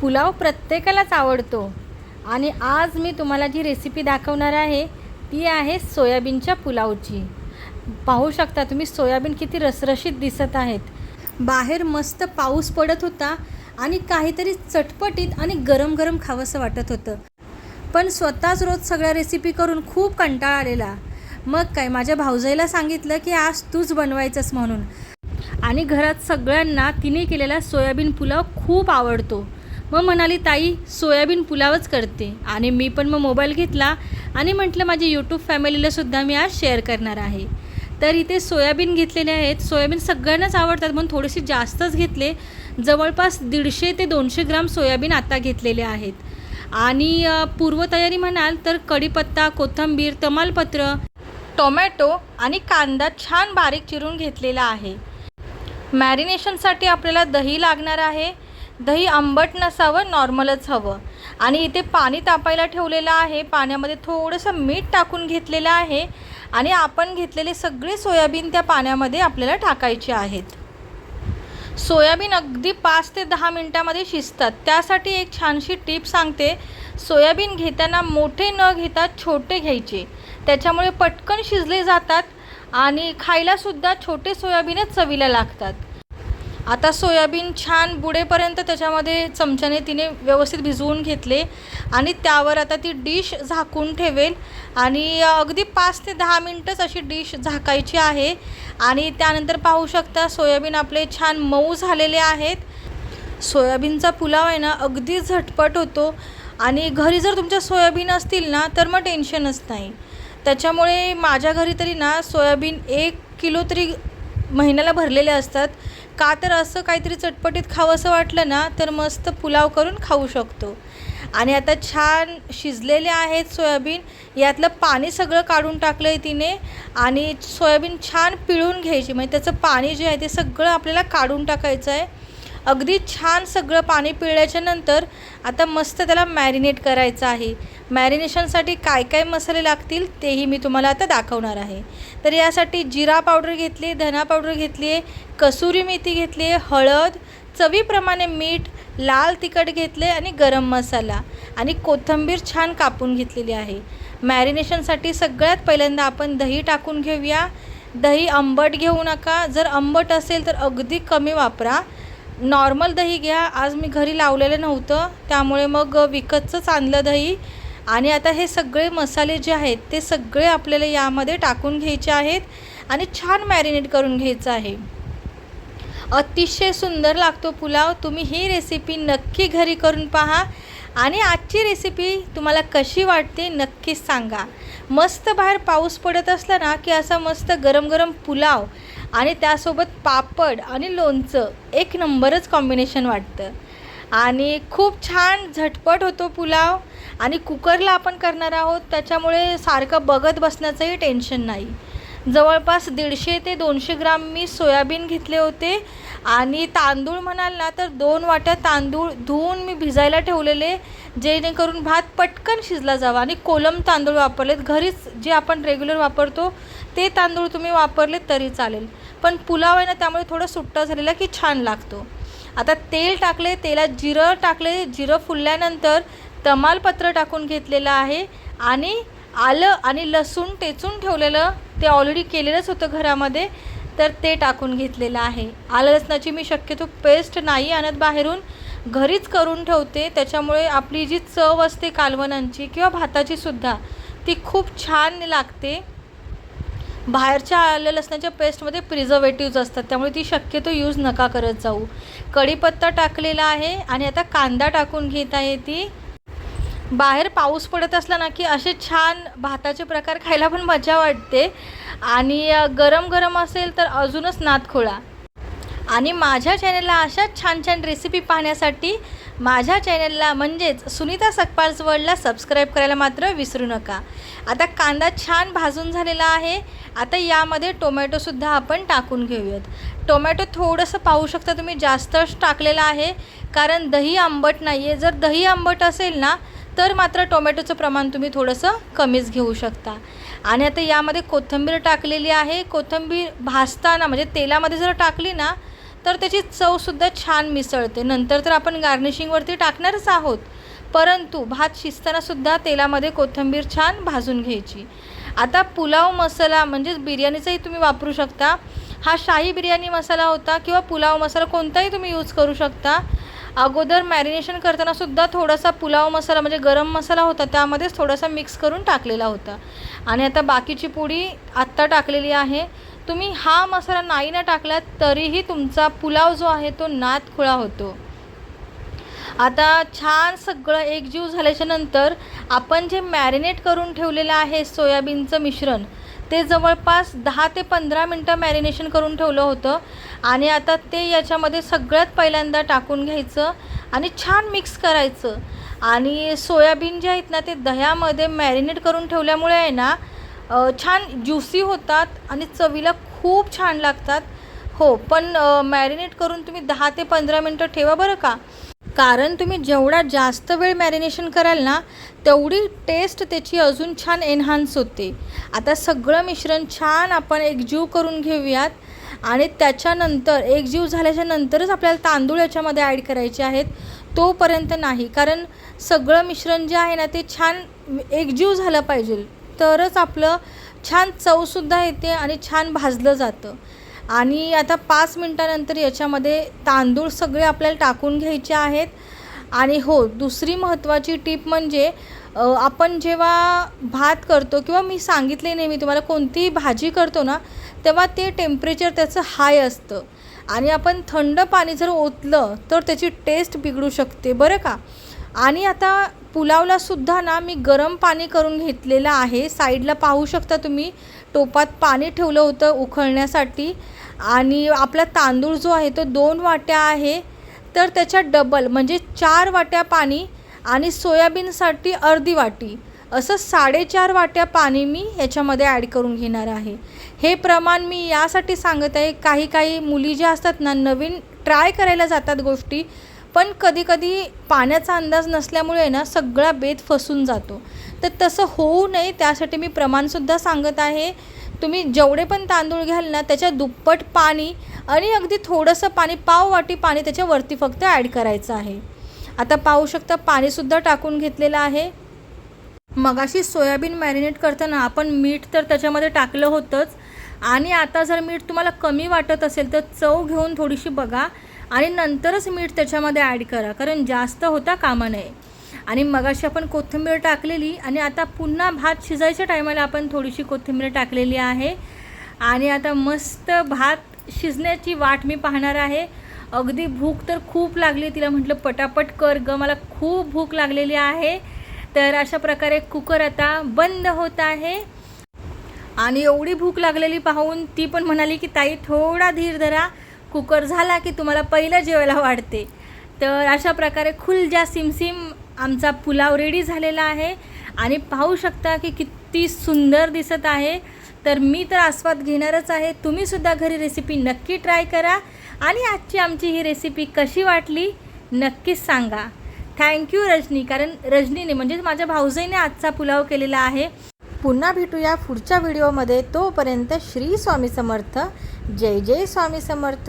पुलाव प्रत्येकालाच आवडतो. आणि आज मी तुम्हाला जी रेसिपी दाखवणार आहे ती आहे सोयाबीनच्या पुलावची. पाहू शकता तुम्ही सोयाबीन किती रसरशीत दिसत आहेत. बाहेर मस्त पाऊस पडत होता आणि काहीतरी चटपटीत आणि गरम गरम खावंसं वाटत होतं. पण स्वतःच रोज सगळ्या रेसिपी करून खूप कंटाळा आलेला. मग काय माझ्या भाऊजाईला सांगितलं की आज तूच बनवायचंस म्हणून. आणि घरात सगळ्यांना तिने केलेला सोयाबीन पुलाव खूप आवडतो. मग म्हणाली ताई सोयाबीन पुलावच करते आणि मी पण मग मोबाईल घेतला आणि म्हटलं माझ्या यूट्यूब फॅमिलीला सुद्धा मी आज शेअर करणार आहे. तर इथे सोयाबीन घेतलेले आहेत. सोयाबीन सगळ्यांनाच आवडतात म्हणून थोडेसे जास्तच घेतले. जवळपास दीडशे ते दोनशे ग्राम सोयाबीन आता घेतलेले आहेत. आणि पूर्वतयारी म्हणाल तर कढीपत्ता कोथिंबीर तमालपत्र टोमॅटो आणि कांदा छान बारीक चिरून घेतलेला आहे. मॅरिनेशनसाठी आपल्याला दही लागणार आहे. दही आंबट नसावं नॉर्मलच हवं. आणि इथे पाणी तापायला ठेवलेलं आहे. पाण्यामध्ये थोडंसं मीठ टाकून घेतलेलं आहे. आणि आपण घेतलेले सगळे सोयाबीन त्या पाण्यामध्ये आपल्याला टाकायचे आहेत. सोयाबीन अगदी पाच ते दहा मिनटामध्ये शिजतात. त्यासाठी एक छानशी टीप सांगते. सोयाबीन घेताना मोठे न घेता छोटे घ्यायचे. त्याच्यामुळे पटकन शिजले जातात आणि खायलासुद्धा छोटे सोयाबीनच चवीला लागतात. आता सोयाबीन छान बुडेपर्यंत त्याच्यामध्ये चमच्याने तिने व्यवस्थित भिजवून घेतले आणि त्यावर आता ती डिश झाकून ठेवेल आणि अगदी पाच ते दहा मिनटंच अशी डिश झाकायची आहे. आणि त्यानंतर पाहू शकता सोयाबीन आपले छान मऊ झालेले आहेत. सोयाबीनचा पुलाव आहे ना अगदी झटपट होतो. आणि घरी जर तुमच्या सोयाबीन असतील ना तर मग टेन्शनच नाही. त्याच्यामुळे माझ्या घरी तरी ना सोयाबीन एक किलो तरी महिन्याला भरलेले असतात. का तर असं काहीतरी चटपटीत खावंसं वाटलं ना तर मस्त पुलाव करून खाऊ शकतो. आणि आता छान शिजलेले आहेत सोयाबीन. यातलं पाणी सगळं काढून टाकलं आहे तिने. आणि सोयाबीन छान पिळून घ्यायची. म्हणजे त्याचं पाणी जे आहे ते सगळं आपल्याला काढून टाकायचं आहे. अगदी छान सगळं पाणी पिळल्याच्या नंतर आता मस्त त्याला मॅरिनेट करायचं आहे. मॅरिनेशनसाठी काय काय मसाले लागतील तेही मी तुम्हाला आता दाखवणार आहे. तर यासाठी जिरा पावडर घेतली धना पावडर घेतली आहे कसुरी मेथी घेतली आहे हळद चवीप्रमाणे मीठ लाल तिखट घेतले आणि गरम मसाला आणि कोथिंबीर छान कापून घेतलेली आहे. मॅरिनेशनसाठी सगळ्यात पहिल्यांदा आपण दही टाकून घेऊया. दही आंबट घेऊ नका. जर आंबट असेल तर अगदी कमी वापरा. नॉर्मल दही घ्या. आज मी घरी लावलेलं नव्हतं. त्यामुळे मग विकतचंच आणलं दही. आणि आता हे सगळे मसाले जे आहेत ते सगळे आपल्याला यामध्ये टाकून घ्यायचे आहेत आणि छान मॅरिनेट करून घ्यायचं आहे. अतिशय सुंदर लागतो पुलाव. तुम्ही ही रेसिपी नक्की घरी करून पहा. आणि आजची रेसिपी तुम्हाला कशी वाटते नक्कीच सांगा. मस्त बाहेर पाऊस पडत असला ना की असा मस्त गरम गरम पुलाव आणि त्यासोबत पापड आणि लोणचं एक नंबरच कॉम्बिनेशन वाटतं. आणि खूप छान झटपट होतो पुलाव आणि कुकरला आपण करणार आहोत त्याच्यामुळे सारखं बघत बसण्याचंही टेन्शन नाही. जवळपास दीडशे ते दोनशे ग्राम मी सोयाबीन घेतले होते. आणि तांदूळ म्हणाल ना तर दोन वाट्या तांदूळ धुवून मी भिजायला ठेवलेले जेणेकरून भात पटकन शिजला जावा. आणि कोलम तांदूळ वापरलेत. घरीच जे आपण रेग्युलर वापरतो ते तांदूळ तुम्ही वापरलेत तरी चालेल. पण पुलाव आहे ना त्यामुळे थोडं सुट्टा झालेला की छान लागतो. आता तेल टाकले तेलात जिरं टाकले जिरं फुलल्यानंतर तमालपत्र टाकून घेतलेलं आहे आणि आलं आणि लसूण टेचून ठेवलेलं ते ऑलरेडी केलेलंच होतं घरामध्ये. तर ते टाकून घेतलेलं आहे. आलं लसणाची मी शक्यतो पेस्ट नाही आणत बाहेरून. घरीच करून ठेवते. त्याच्यामुळे आपली जी चव असते कालवणांची किंवा भाताची सुद्धा ती खूप छान लागते. बाहेरच्या आलं लसणाच्या पेस्टमध्ये प्रिझर्वेटिव्ज असतात. त्यामुळे ती शक्यतो यूज नका करत जाऊ. कढीपत्ता टाकलेला आहे आणि आता कांदा टाकून घेत आहे ती. बाहेर पाऊस पडत असला ना की असे छान भाताचे प्रकार खायला पण मजा वाटते. आणि गरम गरम असेल तर अजूनच नातखोळा. आणि माझ्या चॅनलला अशाच छान छान रेसिपी पाहण्यासाठी माझ्या चॅनलला म्हणजेच सुनीता सकपाल्स वर्ल्डला सबस्क्राईब करायला मात्र विसरू नका. आता कांदा छान भाजून झालेला आहे. आता यामध्ये टोमॅटोसुद्धा आपण टाकून घेऊयात. टोमॅटो थोडंसं पाहू शकता तुम्ही जास्तच टाकलेलं आहे. कारण दही आंबट नाही आहे जर दही आंबट असेल ना तर मात्र टोमॅटोचं प्रमाण तुम्ही थोडंसं कमीच घेऊ शकता. आणि आता यामध्ये कोथिंबीर टाकलेली आहे. कोथिंबीर भाजताना म्हणजे तेलामध्ये जर टाकली ना तर त्याची चवसुद्धा छान मिसळते. नंतर तर आपण गार्निशिंगवरती टाकणारच आहोत. परंतु भात शिजतानासुद्धा तेलामध्ये कोथिंबीर छान भाजून घ्यायची. आता पुलाव मसाला म्हणजेच बिर्याणीचाही तुम्ही वापरू शकता. हा शाही बिर्याणी मसाला होता किंवा पुलाव मसाला कोणताही तुम्ही यूज करू शकता. अगोदर मॅरिनेशन करताना सुद्धा थोडासा पुलाव मसाला म्हणजे गरम मसाला होता त्यामध्येच थोडासा मिक्स करून टाकलेला होता. आणि आता बाकीची पुडी आत्ता टाकलेली आहे. तुम्ही हा मसाला नाही ना टाकला तरीही तुमचा पुलाव जो आहे तो नाद खुळा होतो. आता छान सगळं एकजीव झाल्याच्यानंतर आपण जे मॅरिनेट करून ठेवलेलं आहे सोयाबीनचं मिश्रण ते जवळपास दहा ते पंधरा मिनटं मॅरिनेशन करून ठेवलं होतं. आणि आता ते याच्यामध्ये सगळ्यात पहिल्यांदा टाकून घ्यायचं आणि छान मिक्स करायचं. आणि सोयाबीन जे आहेत ना ते दह्यामध्ये मॅरिनेट करून ठेवल्यामुळे आहे ना छान ज्युसी होतात आणि चवीला खूप छान लागतात. हो पण मॅरिनेट करून तुम्ही दहा ते पंधरा मिनटं ठेवा बरं का? कारण तुम्ही जेवढा जास्त वेळ मॅरिनेशन कराल ना तेवढी टेस्ट त्याची अजून छान एन्हान्स होते. आता सगळं मिश्रण छान आपण एकजीव करून घेऊयात. आणि त्याच्यानंतर एकजीव झाल्याच्या नंतरच आपल्याला तांदूळ याच्यामध्ये ॲड करायचे आहेत. तोपर्यंत नाही कारण सगळं मिश्रण जे आहे ना ते छान एकजीव झालं पाहिजे. तरच आपलं छान चवसुद्धा येते आणि छान भाजलं जातं. आणि आता पाच मिनटानंतर याच्यामध्ये तांदूळ सगळे आपल्याला टाकून घ्यायचे आहेत. आणि हो दुसरी महत्त्वाची टीप म्हणजे आपण जेव्हा भात करतो किंवा मी सांगितले नेहमी तुम्हाला कोणतीही भाजी करतो ना तेव्हा ते टेम्परेचर त्याचं हाय असतं. आणि आपण थंड पाणी जर ओतलं तर त्याची टेस्ट बिघडू शकते. बरं का? आणि आता पुलावला सुद्धा ना मी गरम पाणी करून घेतलेलं आहे. साईडला पाहू शकता तुम्ही टोपात पाणी ठेवलं होतं उखळण्यासाठी. आणि आपला तांदूळ जो आहे तो दोन वाट्या आहे. तर त्याच्या डबल म्हणजे चार वाट्या पाणी आणि सोयाबीनसाठी अर्धी वाटी. असं साडेचार वाट्या पाणी मी याच्यामध्ये ॲड करून घेणार आहे. हे प्रमाण मी यासाठी सांगत आहे काही काही मुली ज्या असतात ना नवीन ट्राय करायला जातात गोष्टी पण कधीकधी पाण्याचा अंदाज नसल्यामुळे ना सगळा बेत फसून जातो. तर तसं होऊ नये त्यासाठी मी प्रमाणसुद्धा सांगत आहे. तुम्ही जेवढे पण तांदूळ घ्याल ना त्याच्या दुप्पट पाणी आणि अगदी थोडंसं पाणी पाव वाटी पाणी त्याच्यावरती फक्त ॲड करायचं आहे. आता पाहू शकता पाणीसुद्धा टाकून घेतलेलं आहे. मगाशी सोयाबीन मॅरिनेट करताना आपण मीठ तर त्याच्यामध्ये टाकलं होतंच. आणि आता जर मीठ तुम्हाला कमी वाटत असेल तर चव घेऊन थोडीशी बघा. आणि नंतरच मीठ त्याच्यामध्ये ॲड करा कारण जास्त होता कामा नये. आणि मगाशी आपण कोथिंबीर टाकलेली आणि आता पुन्हा भात शिजायच्या टायमाला आपण थोडीशी कोथिंबीर टाकलेली आहे. आणि आता मस्त भात शिजण्याची वाट मी पाहणार आहे. अगदी भूक तर खूप लागली तिला म्हटलं पटापट कर ग मला खूप भूक लागलेली आहे. तर अशा प्रकारे कुकर आता बंद होत आहे. आणि एवढी भूक लागलेली पाहून ती पण म्हणाली की ताई थोडा धीर धरा कुकर झाला की तुम्हाला पहिलं जेवायला वाढते. तर अशा प्रकारे खुलजा सिमसिम आमचा पुलाव रेडी झालेला आहे. आणि पाहू शकता की किती सुंदर दिसत आहे. तर मी तर आस्वाद घेणारच आहे. तुम्हीसुद्धा घरी रेसिपी नक्की ट्राय करा. आणि आजची आमची ही रेसिपी कशी वाटली नक्कीच सांगा. Thank you Rajani. कारण रजनीने म्हणजेच माझ्या भाऊजाईने आजचा पुलाव केलेला आहे. पुन्हा भेटूया पुढच्या व्हिडिओमध्ये तोपर्यंत श्री स्वामी समर्थ. जय जय स्वामी समर्थ.